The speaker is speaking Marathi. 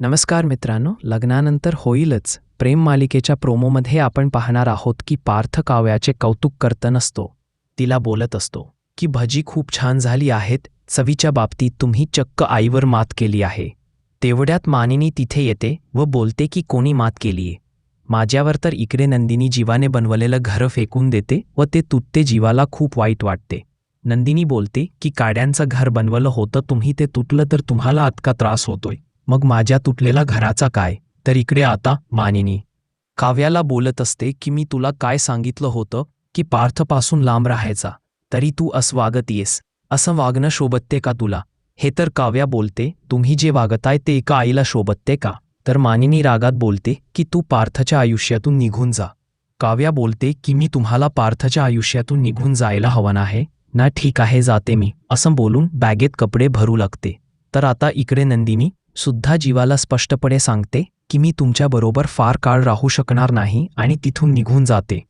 नमस्कार मित्रांनो लग्नानंतर होईलच. प्रेम मालिकेच्या प्रोमोमध्ये आपण पाहणार आहोत की पार्थ काव्याचे कौतुक करत नसतो. तिला बोलत असतो की भजी खूप छान झाली आहेत. चवीच्या बाबतीत तुम्ही चक्क आईवर मात केली आहे. तेवढ्यात मानिनी तिथे येते व बोलते की कोणी मात केलीये? माझ्यावर तर इकडे नंदिनी जीवाने बनवलेलं घर फेकून देते व ते तुटते जीवाला खूप वाईट वाटते. नंदिनी बोलते की काड्यांचं घर बनवलं होतं तुम्ही ते तुटलं तर तुम्हाला अतका त्रास होतोय. मग माझ्या तुटलेला घराचा काय? तर इकडे आता मानिनी. काव्याला बोलत असते की मी तुला काय सांगितलं होतं? की पार्थपासून लांब राहायचा. तरी तू अस्वागत येस. असं वागणं शोभतते का तुला? हे तर काव्या बोलते तुम्ही जे वागताय ते एका आईला शोभतते का? तर मानिनी रागात बोलते की तू पार्थच्या आयुष्यातून निघून जा. काव्या बोलते की मी तुम्हाला पार्थच्या आयुष्यातून निघून जायला हवं आहे ना ठीक आहे जाते मी. असं बोलून बॅगेत कपडे भरू लागते. तर आता इकडे नंदिनी सुद्धा जीवाला स्पष्टपणे सांगते की मी तुमच्याबरोबर फार काळ राहू शकणार नाही आणि तिथून निघून जाते.